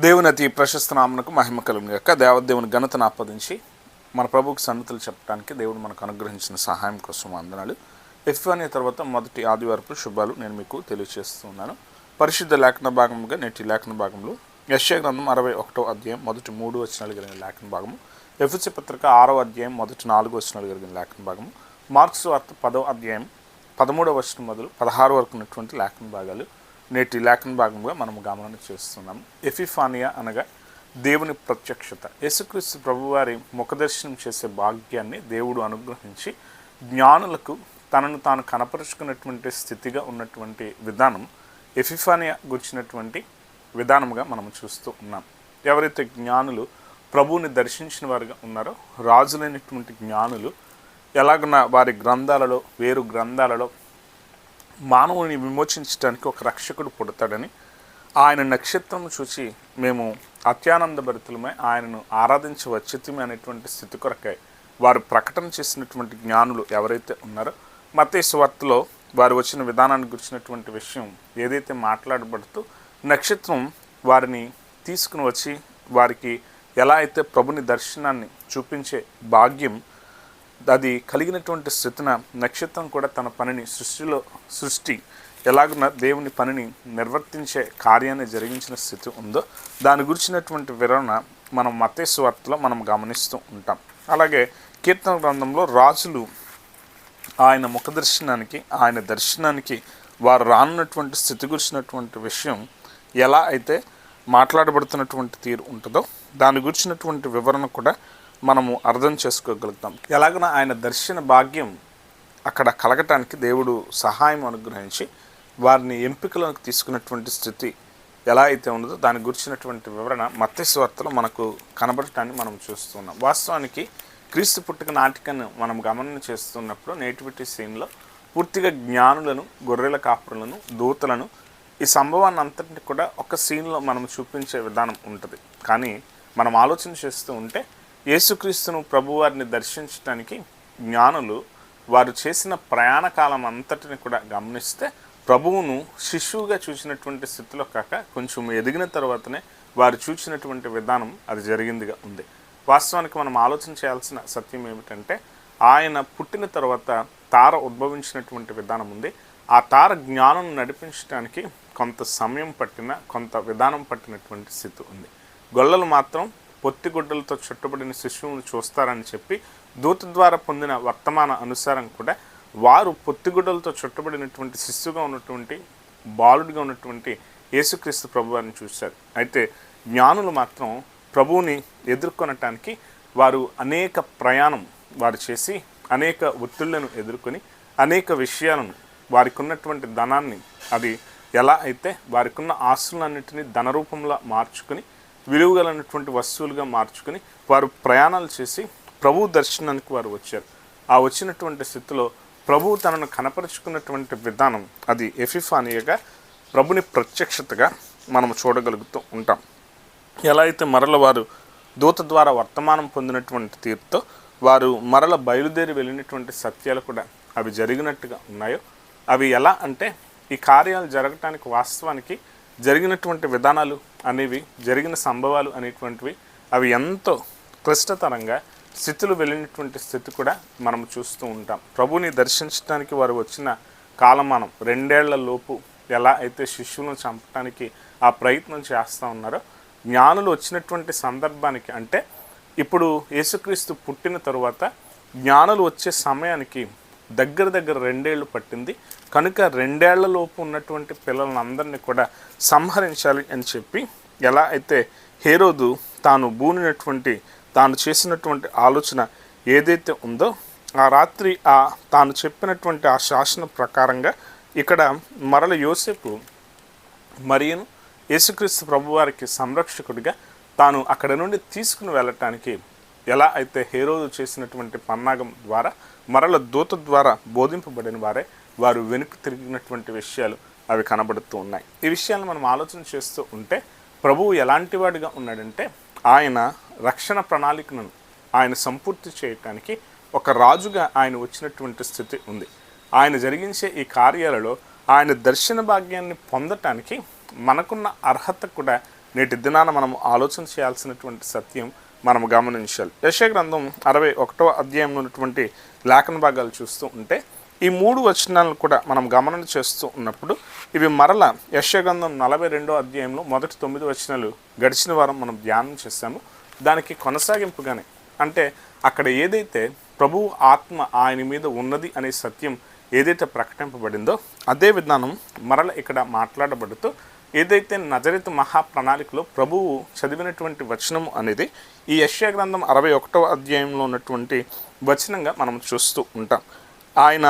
దేవుని అతి ప్రశస్త నామనకు మహిమ కలుగును యొక్క దేవదేవుని ఘనతను ఆపాదించి మన ప్రభుకి సన్నతులు చెప్పడానికి దేవుడు మనకు అనుగ్రహించిన సహాయం కోసం అందనాలు ఎఫ్ తర్వాత మొదటి ఆదివారపు శుభాలు నేను మీకు తెలియజేస్తున్నాను పరిశుద్ధ లేఖన భాగంగా నేటి లేఖన భాగంలో యశ్య గ్రంథం అరవై ఒకటో అధ్యాయం మొదటి మూడు వచనాలు కలిగిన లేఖన భాగము. ఎఫ్సి పత్రిక ఆరో అధ్యాయం మొదటి నాలుగు వచనాలు కలిగిన లేఖన భాగము. మార్క్స్ వార్త పదో అధ్యాయం పదమూడవ వచనం మొదలు పదహారు వరకు ఉన్నటువంటి లేఖన భాగాలు. నేటి లేఖన భాగంగా మనం గమనం చేస్తున్నాం. ఎఫిఫానియా అనగా దేవుని ప్రత్యక్షత. యేసుక్రీస్తు ప్రభువారి ముఖదర్శనం చేసే భాగ్యాన్ని దేవుడు అనుగ్రహించి జ్ఞానులకు తనను తాను కనపరుచుకున్నటువంటి స్థితిగా ఉన్నటువంటి విధానం ఎఫిఫానియా గుర్చినటువంటి విధానముగా మనం చూస్తూ ఉన్నాం. ఎవరైతే జ్ఞానులు ప్రభువుని దర్శించిన వారుగా ఉన్నారో రాజులైనటువంటి జ్ఞానులు ఎలాగున్న వారి గ్రంథాలలో వేరు గ్రంథాలలో మానవుని విమోచించడానికి ఒక రక్షకుడు పుడతాడని ఆయన నక్షత్రం చూసి మేము అత్యానంద భరితులమై ఆయనను ఆరాధించవచ్చితమే అనేటువంటి స్థితి కొరకై వారు ప్రకటన చేసినటువంటి జ్ఞానులు ఎవరైతే ఉన్నారో మతే స్వార్తలో వారు వచ్చిన విధానాన్ని గురించినటువంటి విషయం ఏదైతే మాట్లాడబడుతూ నక్షత్రం వారిని తీసుకుని వచ్చి వారికి ఎలా అయితే ప్రభుని దర్శనాన్ని చూపించే భాగ్యం అది కలిగినటువంటి స్థితిన నక్షత్రం కూడా తన పనిని సృష్టిలో సృష్టి ఎలాగున్న దేవుని పనిని నిర్వర్తించే కార్యాన్ని జరిగించిన స్థితి ఉందో దాని గురించినటువంటి వివరణ మనం మతేసు వార్తలో మనం గమనిస్తూ ఉంటాం. అలాగే కీర్తన గ్రంథంలో రాజులు ఆయన ముఖ దర్శనానికి ఆయన దర్శనానికి వారు రానున్నటువంటి స్థితి గురించినటువంటి విషయం ఎలా అయితే మాట్లాడబడుతున్నటువంటి తీరు ఉంటుందో దాని గురించినటువంటి వివరణ కూడా మనము అర్థం చేసుకోగలుగుతాం. ఎలాగన ఆయన దర్శన భాగ్యం అక్కడ కలగటానికి దేవుడు సహాయం అనుగ్రహించి వారిని ఎంపికలోకి తీసుకున్నటువంటి స్థితి ఎలా అయితే ఉన్నదో దాని గురించినటువంటి వివరణ మత్స్యవార్తలో మనకు కనబడటాన్ని మనం చూస్తున్నాం. వాస్తవానికి క్రీస్తు పుట్టుక నాటికను మనం గమనం చేస్తున్నప్పుడు నేటివిటీ సీన్లో పూర్తిగా జ్ఞానులను గొర్రెల కాపురులను దూతలను ఈ సంభవాన్ని అంతటిని కూడా ఒక సీన్లో మనం చూపించే విధానం ఉంటుంది. కానీ మనం ఆలోచన చేస్తూ ఉంటే యేసుక్రీస్తును ప్రభువారిని దర్శించడానికి జ్ఞానులు వారు చేసిన ప్రయాణ కాలం అంతటిని కూడా గమనిస్తే ప్రభువును శిశువుగా చూసినటువంటి స్థితిలో కాక కొంచెం ఎదిగిన తర్వాతనే వారు చూసినటువంటి విధానం అది జరిగిందిగా ఉంది. వాస్తవానికి మనం ఆలోచన చేయాల్సిన సత్యం ఏమిటంటే ఆయన పుట్టిన తర్వాత తార ఉద్భవించినటువంటి విధానం ఉంది. ఆ తార జ్ఞానం నడిపించడానికి కొంత సమయం పట్టిన కొంత విధానం పట్టినటువంటి స్థితి ఉంది. గొల్లలు మాత్రం పొత్తిగుడ్డలతో చుట్టబడిన శిశువును చూస్తారని చెప్పి దూత ద్వారా పొందిన వర్తమాన అనుసారం కూడా వారు పొత్తిగుడ్డలతో చుట్టబడినటువంటి శిశువుగా ఉన్నటువంటి బాలుడిగా ఉన్నటువంటి యేసుక్రీస్తు ప్రభువారిని చూశారు. అయితే జ్ఞానులు మాత్రం ప్రభువుని ఎదుర్కొనటానికి వారు అనేక ప్రయాణం వారు చేసి అనేక ఒత్తిళ్ళను ఎదుర్కొని అనేక విషయాలను వారికి ఉన్నటువంటి ధనాన్ని అది ఎలా అయితే వారికి ఉన్న ఆస్తులన్నింటినీ ధన రూపంలో మార్చుకుని విలువగలనటువంటి వస్తువులుగా మార్చుకుని వారు ప్రయాణాలు చేసి ప్రభు దర్శనానికి వారు వచ్చారు. ఆ వచ్చినటువంటి స్థితిలో ప్రభువు తనను కనపరుచుకున్నటువంటి విధానం అది ఎఫిఫానియగా ప్రభుని ప్రత్యక్షతగా మనం చూడగలుగుతూ ఉంటాం. ఎలా అయితే మరల వారు దూత ద్వారా వర్తమానం పొందినటువంటి తీరుతో వారు మరల బయలుదేరి వెళ్ళినటువంటి సత్యాలు కూడా అవి జరిగినట్టుగా ఉన్నాయో అవి ఎలా అంటే ఈ కార్యాలు జరగటానికి వాస్తవానికి జరిగినటువంటి విధానాలు అనేవి జరిగిన సంభవాలు అనేటువంటివి అవి ఎంతో క్లిష్టతరంగా స్థితులు వెళ్ళినటువంటి స్థితి కూడా మనం చూస్తూ ఉంటాం. ప్రభుని దర్శించడానికి వారు వచ్చిన కాలమానం రెండేళ్ళ లోపు ఎలా అయితే శిష్యులను చంపడానికి ఆ ప్రయత్నం చేస్తూ ఉన్నారో జ్ఞానులు వచ్చినటువంటి సందర్భానికి అంటే ఇప్పుడు యేసుక్రీస్తు పుట్టిన తరువాత జ్ఞానులు వచ్చే సమయానికి దగ్గర దగ్గర రెండేళ్ళు పట్టింది. కనుక రెండేళ్ళ లోపు ఉన్నటువంటి పిల్లలందరినీ కూడా సంహరించాలి అని చెప్పి ఎలా అయితే హేరోదు తాను బూనినటువంటి తాను చేసినటువంటి ఆలోచన ఏదైతే ఉందో ఆ రాత్రి ఆ తాను చెప్పినటువంటి ఆ శాసన ప్రకారంగా ఇక్కడ మరల యోసేపు మరియను యేసుక్రీస్తు ప్రభువారికి సంరక్షకుడిగా తాను అక్కడ నుండి తీసుకుని వెళ్ళటానికి ఎలా అయితే హేరోదు చేసినటువంటి పన్నాగం ద్వారా మరల దూత ద్వారా బోధింపబడిన వారే వారు వెనుక తిరిగినటువంటి విషయాలు అవి కనబడుతూ ఉన్నాయి. ఈ విషయాలను మనం ఆలోచన చేస్తూ ఉంటే ప్రభువు ఎలాంటి వాడిగా ఉన్నాడంటే ఆయన రక్షణ ప్రణాళికను ఆయన సంపూర్తి చేయటానికి ఒక రాజుగా ఆయన వచ్చినటువంటి స్థితి ఉంది. ఆయన జరిగించే ఈ కార్యాలలో ఆయన దర్శన భాగ్యాన్ని పొందటానికి మనకున్న అర్హత కూడా నేటి దినాన మనం ఆలోచన చేయాల్సినటువంటి సత్యం మనం గమనించాలి. యశగ్రంథం అరవై ఒకటో అధ్యాయంలో ఉన్నటువంటి లేఖన భాగాలు చూస్తూ ఉంటే ఈ మూడు వచనాలను కూడా మనం గమనం చేస్తూ ఉన్నప్పుడు ఇవి మరల యశగ్రంథం నలభై రెండో అధ్యాయంలో మొదటి తొమ్మిది వచనాలు గడిచిన వారం మనం ధ్యానం చేశాము. దానికి కొనసాగింపుగానే అంటే అక్కడ ఏదైతే ప్రభువు ఆత్మ ఆయన మీద ఉన్నది అనే సత్యం ఏదైతే ప్రకటింపబడిందో అదే విధానం మరల ఇక్కడ మాట్లాడబడుతూ ఏదైతే నజరిత్ మహా ప్రణాళికలో ప్రభువు చదివినటువంటి వచనం అనేది ఈ యశ్యా గ్రంథం అరవై ఒకటవ అధ్యాయంలో ఉన్నటువంటి వచనంగా మనం చూస్తూ ఉంటాం. ఆయన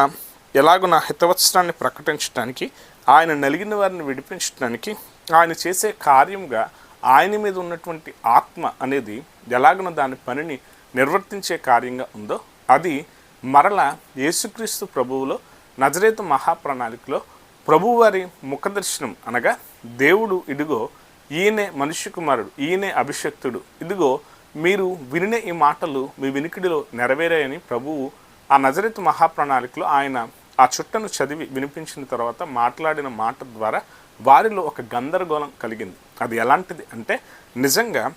ఎలాగున హితవత్సరాన్ని ప్రకటించడానికి ఆయన నలిగిన వారిని విడిపించడానికి ఆయన చేసే కార్యంగా ఆయన మీద ఉన్నటువంటి ఆత్మ అనేది ఎలాగున దాని పనిని నిర్వర్తించే కార్యంగా ఉందో అది మరల యేసుక్రీస్తు ప్రభువులో నజరేతు మహాప్రణాళికలో ప్రభువారి ముఖదర్శనం అనగా దేవుడు ఇదిగో ఈయనే మనుష్య కుమారుడు ఈయనే అభిషక్తుడు. ఇదిగో మీరు వినిన ఈ మాటలు మీ వినికిడిలో నెరవేరాయని ప్రభువు ఆ నజరేతు మహాప్రణాళికలో ఆయన ఆ చుట్టను చదివి వినిపించిన తర్వాత మాట్లాడిన మాట ద్వారా వారిలో ఒక గందరగోళం కలిగింది. అది ఎలాంటిది అంటే నిజంగా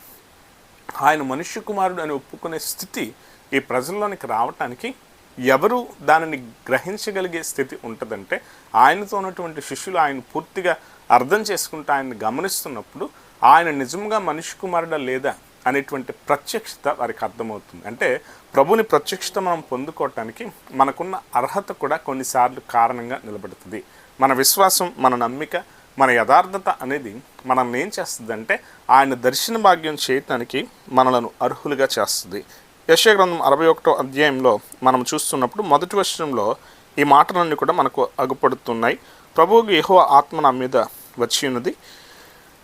ఆయన మనుష్య కుమారుడు అని ఒప్పుకునే స్థితి ఈ ప్రజల్లోనికి రావటానికి ఎవరు దానిని గ్రహించగలిగే స్థితి ఉంటుందంటే ఆయనతో ఉన్నటువంటి శిష్యులు ఆయన పూర్తిగా అర్థం చేసుకుంటూ ఆయన్ని గమనిస్తున్నప్పుడు ఆయన నిజంగా మనిషి కుమారుడా లేదా అనేటువంటి ప్రత్యక్షత వారికి అర్థమవుతుంది. అంటే ప్రభుని ప్రత్యక్షత మనం పొందుకోవటానికి మనకున్న అర్హత కూడా కొన్నిసార్లు కారణంగా నిలబడుతుంది. మన విశ్వాసం మన నమ్మిక మన యథార్థత అనేది మనల్ని ఏం చేస్తుందంటే ఆయన దర్శన భాగ్యం చేయటానికి మనలను అర్హులుగా చేస్తుంది. యశగ్రంథం అరవై ఒకటో అధ్యాయంలో మనం చూస్తున్నప్పుడు మొదటి వర్షంలో ఈ మాటలన్నీ కూడా మనకు అగుపడుతున్నాయి. ప్రభువుకి యహో ఆత్మ నా మీద వచ్చి ఉన్నది.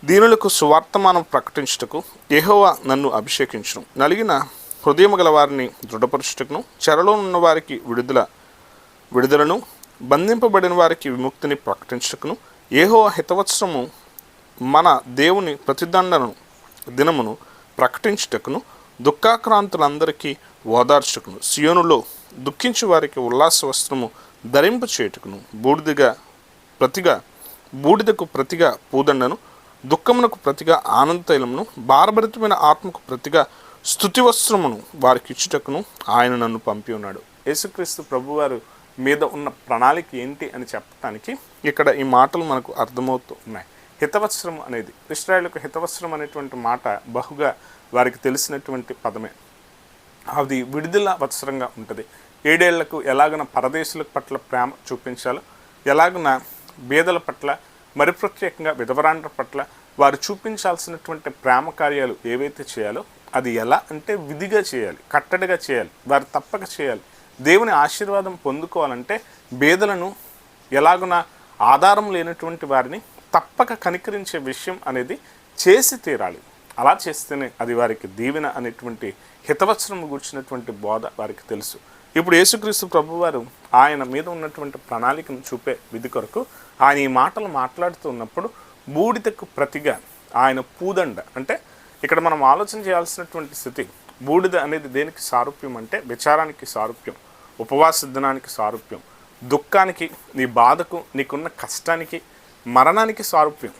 దీనులకు సువార్తమానం ప్రకటించుటకు యెహోవా నన్ను అభిషేకించడం నలిగిన హృదయం గల వారిని దృఢపరచుటకును చెరలో ఉన్న వారికి విడుదల విడుదలను బంధింపబడిన వారికి విముక్తిని ప్రకటించుటకును ఏహో హితవత్సరము మన దేవుని ప్రతిదండను దినమును ప్రకటించుటకును దుఃఖాక్రాంతులందరికీ ఓదార్చుకును సియోనులో దుఃఖించు వారికి ఉల్లాస వస్త్రము ధరింప చేయుటకును బూడిదిగా ప్రతిగా బూడిదకు ప్రతిగా పూదండను దుఃఖమునకు ప్రతిగా ఆనంద తైలమును భారభరితమైన ఆత్మకు ప్రతిగా స్థుతివస్త్రమును వారికి ఇచ్చుటకును ఆయన నన్ను పంపి ఉన్నాడు. యేసుక్రీస్తు ప్రభువారు మీద ఉన్న ప్రణాళిక ఏంటి అని చెప్పడానికి ఇక్కడ ఈ మాటలు మనకు అర్థమవుతూ ఉన్నాయి హితవస్త్రం అనేది ఇస్రాయేల్కు హితవస్త్రం అనేటువంటి మాట బహుగా వారికి తెలిసినటువంటి పదమే. అది విడుదల వత్సరంగా ఉంటుంది. ఏడేళ్ళకు ఎలాగన పరదేశుల పట్ల ప్రేమ చూపించాలో ఎలాగన బీదల పట్ల మరి ప్రత్యేకంగా విధవరాండ్ర పట్ల వారు చూపించాల్సినటువంటి ప్రేమ కార్యాలు ఏవైతే చేయాలో అది ఎలా అంటే విధిగా చేయాలి కట్టడిగా చేయాలి వారు తప్పక చేయాలి. దేవుని ఆశీర్వాదం పొందుకోవాలంటే బేదలను ఎలాగున ఆధారం లేనటువంటి వారిని తప్పక కనికరించే విషయం అనేది చేసి తీరాలి. అలా చేస్తేనే అది వారికి దీవెన అనేటువంటి హితవచనం కూర్చున్నటువంటి బోధ వారికి తెలుసు. ఇప్పుడు యేసుక్రీస్తు ప్రభువారు ఆయన మీద ఉన్నటువంటి ప్రణాళికను చూపే విధి కొరకు ఆయన ఈ మాటలు మాట్లాడుతూ ఉన్నప్పుడు బూడిదకు ప్రతిగా ఆయన పూదండ అంటే ఇక్కడ మనం ఆలోచన చేయాల్సినటువంటి స్థితి బూడిద అనేది దేనికి సారూప్యం అంటే విచారానికి సారూప్యం ఉపవాస దినానికి సారూప్యం దుఃఖానికి నీ బాధకు నీకున్న కష్టానికి మరణానికి సారూప్యం.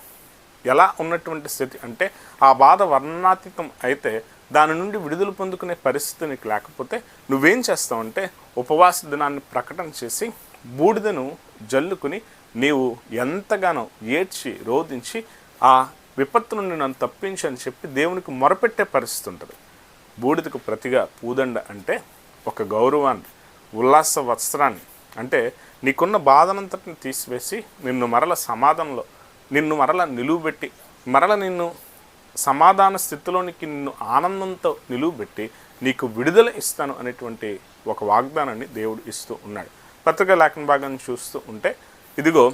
ఎలా ఉన్నటువంటి స్థితి అంటే ఆ బాధ వర్ణనాతీతం అయితే దాని నుండి విడుదల పొందుకునే పరిస్థితి నీకు లేకపోతే నువ్వేం చేస్తావంటే ఉపవాస దినాన్ని ప్రకటన చేసి బూడిదను జల్లుకుని నీవు ఎంతగానో ఏడ్చి రోధించి ఆ విపత్తు నుండి నన్ను తప్పించు అని చెప్పి దేవునికి మొరపెట్టే పరిస్థితి ఉంటుంది. బూడిదకు ప్రతిగా పూదండ అంటే ఒక గౌరవాన్ని ఉల్లాస వస్త్రాన్ని. అంటే నీకున్న బాధనంతటిని తీసివేసి నిన్ను మరల సమాధానంలో నిన్ను మరల నిలువబెట్టి మరల నిన్ను సమాధాన స్థితిలోనికి నిన్ను ఆనందంతో నిలువబెట్టి నీకు విడుదల ఇస్తాను అనేటువంటి ఒక వాగ్దానాన్ని దేవుడు ఇస్తూ ఉన్నాడు. పత్రిక లేఖన భాగాన్ని చూస్తూ ఉంటే ఇదిగో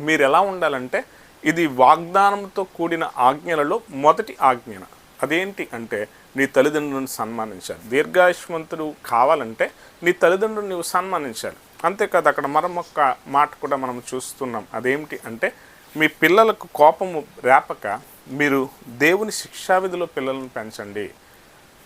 మీరు ఎలా ఉండాలంటే ఇది వాగ్దానంతో కూడిన ఆజ్ఞలలో మొదటి ఆజ్ఞన. అదేంటి అంటే నీ తల్లిదండ్రులను సన్మానించాలి. దీర్ఘాయుష్మంతుడు కావాలంటే నీ తల్లిదండ్రులు నువ్వు సన్మానించాలి. అంతేకాదు అక్కడ మరొక మాట కూడా మనం చూస్తున్నాం. అదేమిటి అంటే మీ పిల్లలకు కోపము రేపక మీరు దేవుని శిక్షావిధిలో పిల్లలను పెంచండి.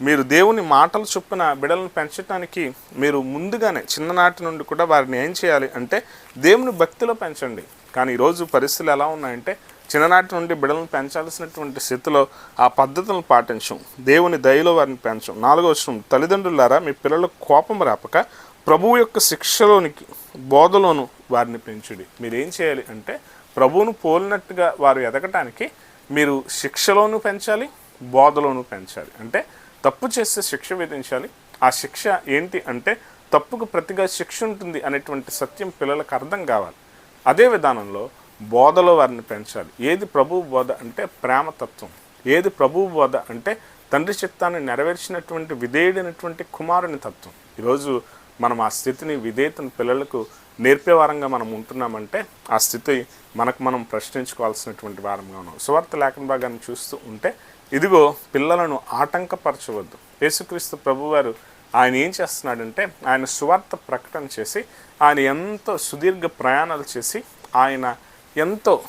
మీరు దేవుని మాటలు చొప్పున బిడలను పెంచడానికి మీరు ముందుగానే చిన్ననాటి నుండి కూడా వారిని ఏం చేయాలి అంటే దేవుని భక్తిలో పెంచండి. కానీ ఈరోజు పరిస్థితులు ఎలా ఉన్నాయంటే చిన్ననాటి నుండి బిడ్డలను పెంచాల్సినటువంటి స్థితిలో ఆ పద్ధతులను పాటించం. దేవుని దయలో వారిని పెంచం. నాలుగో విషయం తల్లిదండ్రులారా మీ పిల్లలకు కోపం రాపక ప్రభువు యొక్క శిక్షలోనికి బోధలోను వారిని పెంచుడి. మీరు ఏం చేయాలి అంటే ప్రభువును పోలినట్టుగా వారు ఎదగటానికి మీరు శిక్షలోను పెంచాలి బోధలోను పెంచాలి. అంటే తప్పు చేస్తే శిక్ష విధించాలి. ఆ శిక్ష ఏంటి అంటే తప్పుకు ప్రతిగా శిక్ష ఉంటుంది అనేటువంటి సత్యం పిల్లలకు అర్థం కావాలి. అదే విధానంలో బోధలో వారిని పెంచాలి. ఏది ప్రభువు బోధ అంటే ప్రేమతత్వం. ఏది ప్రభువు బోధ అంటే తండ్రి చిత్తాన్ని నెరవేర్చినటువంటి విధేయుడైనటువంటి కుమారుని తత్వం. ఈరోజు మనం ఆ స్థితిని విధేయతను పిల్లలకు నేర్పే వారంగా మనం ఉంటున్నామంటే ఆ స్థితి మనకు మనం ప్రశ్నించుకోవాల్సినటువంటి వారంగా ఉన్నాం. సువార్త లేఖన భాగాన్ని చూస్తూ ఉంటే ఇదిగో పిల్లలను ఆటంకపరచవద్దు. యేసుక్రీస్తు ప్రభువారు ఆయన ఏం చేస్తున్నాడంటే ఆయన సువార్త ప్రకటన చేసి ఆయన ఎంతో సుదీర్ఘ ప్రయాణాలు చేసి ఆయన ఎంతో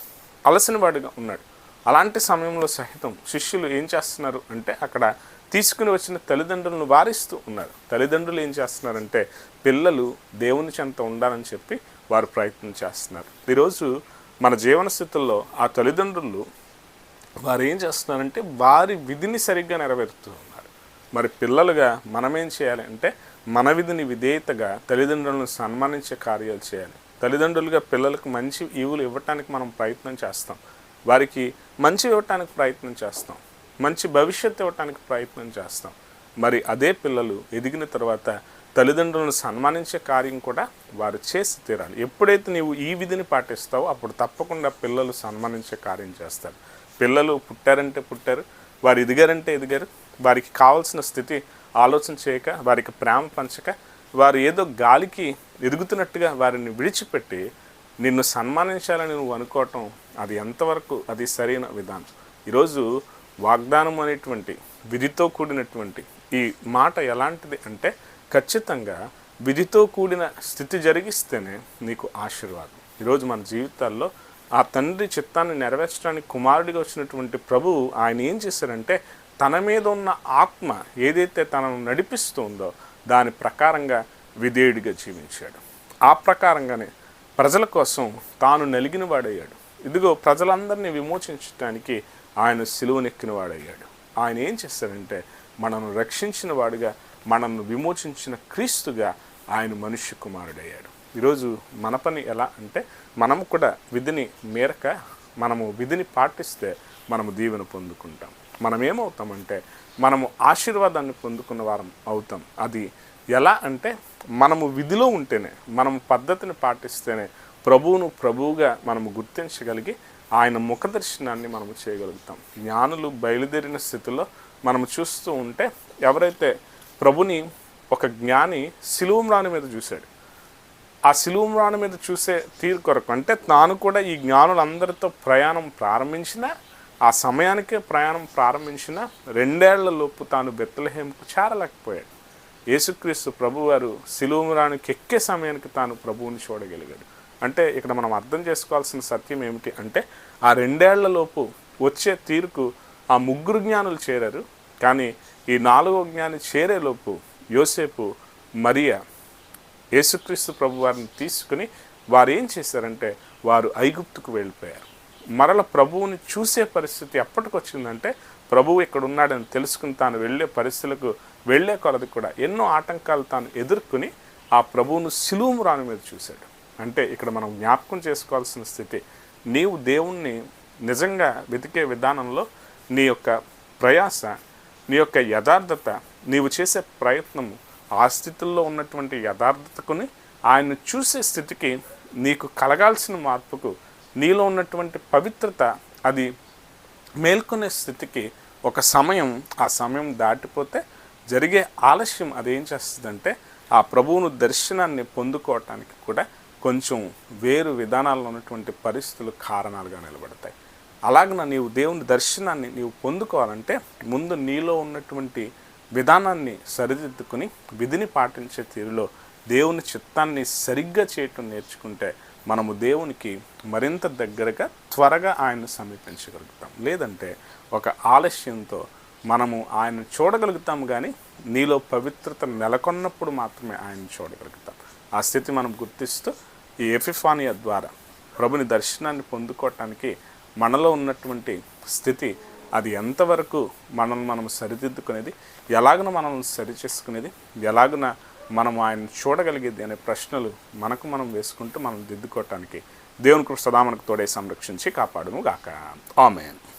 అలసినవాడిగా ఉన్నాడు. అలాంటి సమయంలో సహితం శిష్యులు ఏం చేస్తున్నారు అంటే అక్కడ తీసుకుని వచ్చిన తల్లిదండ్రులను వారిస్తూ ఉన్నారు. తల్లిదండ్రులు ఏం చేస్తున్నారంటే పిల్లలు దేవుని చెంత ఉండాలని చెప్పి వారు ప్రయత్నం చేస్తున్నారు. ఈరోజు మన జీవన స్థితుల్లో ఆ తల్లిదండ్రులు వారు ఏం చేస్తున్నారంటే వారి విధిని సరిగ్గా నెరవేరుతూ ఉన్నారు. మరి పిల్లలుగా మనం ఏం చేయాలి అంటే మన విధిని విధేయతగా తల్లిదండ్రులను సన్మానించే కార్యాలు చేయాలి. తల్లిదండ్రులుగా పిల్లలకు మంచి ఈవులు ఇవ్వటానికి మనం ప్రయత్నం చేస్తాం. వారికి మంచి ఇవ్వటానికి ప్రయత్నం చేస్తాం. మంచి భవిష్యత్తు ఇవ్వటానికి ప్రయత్నం చేస్తాం. మరి అదే పిల్లలు ఎదిగిన తర్వాత తల్లిదండ్రులను సన్మానించే కార్యం కూడా వారు చేసి తీరాలి. ఎప్పుడైతే నీవు ఈ విధిని పాటిస్తావో అప్పుడు తప్పకుండా పిల్లలు సన్మానించే కార్యం చేస్తారు. పిల్లలు పుట్టారంటే పుట్టారు వారు ఎదిగారంటే ఎదిగారు వారికి కావాల్సిన స్థితి ఆలోచన చేయక వారికి ప్రేమ పంచక వారు ఏదో గాలికి ఎదుగుతున్నట్టుగా వారిని విడిచిపెట్టి నిన్ను సన్మానించాలని నువ్వు అనుకోవటం అది ఎంతవరకు అది సరైన విధానం. ఈరోజు వాగ్దానం అనేటువంటి విధితో కూడినటువంటి ఈ మాట ఎలాంటిది అంటే ఖచ్చితంగా విధితో కూడిన స్థితి జరిగిస్తేనే నీకు ఆశీర్వాదం. ఈరోజు మన జీవితాల్లో ఆ తండ్రి చిత్తాన్ని నెరవేర్చడానికి కుమారుడిగా వచ్చినటువంటి ప్రభువు ఆయన ఏం చేశారంటే తన మీద ఉన్న ఆత్మ ఏదైతే తనను నడిపిస్తుందో దాని ప్రకారంగా విధేయుడిగా జీవించాడు. ఆ ప్రకారంగానే ప్రజల కోసం తాను నలిగిన వాడయ్యాడు. ఇదిగో ప్రజలందరినీ విమోచించడానికి ఆయన సిలువనెక్కిన వాడయ్యాడు. ఆయన ఏం చేస్తారంటే మనను రక్షించిన వాడుగా మనల్ని విమోచించిన క్రీస్తుగా ఆయన మనుష్య కుమారుడయ్యాడు. ఈరోజు మన పని ఎలా అంటే మనము కూడా విధిని మేరక మనము విధిని పాటిస్తే మనము దీవెన పొందుకుంటాం. మనం ఏమవుతామంటే మనము ఆశీర్వాదాన్ని పొందుకున్న వారం అవుతాం. అది ఎలా అంటే మనము విధిలో ఉంటేనే మనము పద్ధతిని పాటిస్తేనే ప్రభువును ప్రభువుగా మనము గుర్తించగలిగి ఆయన ముఖ దర్శనాన్ని మనము చేయగలుగుతాం. జ్ఞానులు బయలుదేరిన స్థితిలో మనము చూస్తూ ఉంటే ఎవరైతే ప్రభుని ఒక జ్ఞాని సిలువమ్రాని మీద చూశాడు ఆ సిలువమ్రాని మీద చూసే తీరు కొరకు అంటే తాను కూడా ఈ జ్ఞానులందరితో ప్రయాణం ప్రారంభించిన ఆ సమయానికే ప్రయాణం ప్రారంభించిన రెండేళ్ళలోపు తాను బెత్తలహేంకు చేరలేకపోయాడు. యేసుక్రీస్తు ప్రభువారు సిలువమ్రానికి ఎక్కే సమయానికి తాను ప్రభువుని చూడగలిగాడు. అంటే ఇక్కడ మనం అర్థం చేసుకోవాల్సిన సత్యం ఏమిటి అంటే ఆ రెండేళ్ళలోపు వచ్చే తీరుకు ఆ ముగ్గురు జ్ఞానులు చేరారు. కానీ ఈ నాలుగో జ్ఞాని చేరేలోపు యోసేపు మరియా యేసుక్రీస్తు ప్రభు వారిని తీసుకుని వారు ఏం చేశారంటే వారు ఐగుప్తుకు వెళ్ళిపోయారు. మరల ప్రభువుని చూసే పరిస్థితి ఎప్పటికి వచ్చిందంటే ప్రభువు ఇక్కడ ఉన్నాడని తెలుసుకుని తాను వెళ్ళే పరిస్థితులకు వెళ్ళే కొలది కూడా ఎన్నో ఆటంకాలు తాను ఎదుర్కొని ఆ ప్రభువును సిలువు రాని మీద చూశాడు. అంటే ఇక్కడ మనం జ్ఞాపకం చేసుకోవాల్సిన స్థితి నీవు దేవుణ్ణి నిజంగా వెతికే విధానంలో నీ యొక్క ప్రయాస నీ యొక్క యథార్థత నీవు చేసే ప్రయత్నము ఆ స్థితిలో ఉన్నటువంటి యథార్థతకుని ఆయన చూసే స్థితికి నీకు కలగాల్సిన మార్పుకు నీలో ఉన్నటువంటి పవిత్రత అది మేల్కొనే స్థితికి ఒక సమయం ఆ సమయం దాటిపోతే జరిగే ఆలస్యం అదేం చేస్తుందంటే ఆ ప్రభువును దర్శనాన్ని పొందుకోవటానికి కూడా కొంచెం వేరు విధానాల్లో ఉన్నటువంటి పరిస్థితులు కారణాలుగా నిలబడతాయి. అలాగన నీవు దేవుని దర్శనాన్ని నీవు పొందుకోవాలంటే ముందు నీలో ఉన్నటువంటి విధానాన్ని సరిదిద్దుకుని విధిని పాటించే తీరులో దేవుని చిత్తాన్ని సరిగ్గా చేయటం నేర్చుకుంటే మనము దేవునికి మరింత దగ్గరగా త్వరగా ఆయన్ని సమీపించగలుగుతాం. లేదంటే ఒక ఆలస్యంతో మనము ఆయన చూడగలుగుతాం కానీ నీలో పవిత్రత నెలకొన్నప్పుడు మాత్రమే ఆయన చూడగలుగుతాం. ఆ స్థితి మనం గుర్తిస్తూ ఈ ఎఫిఫానియా ద్వారా ప్రభుని దర్శనాన్ని పొందుకోవటానికి మనలో ఉన్నటువంటి స్థితి అది ఎంతవరకు మనల్ని మనం సరిదిద్దుకునేది ఎలాగున మనల్ని సరిచేసుకునేది ఎలాగున మనం ఆయన చూడగలిగేది అనే ప్రశ్నలు మనకు మనం వేసుకుంటూ మనం దిద్దుకోవటానికి దేవుని కృష్ణ సదా మనకు తోడే సంరక్షించి కాపాడును గాక. ఆమెన్.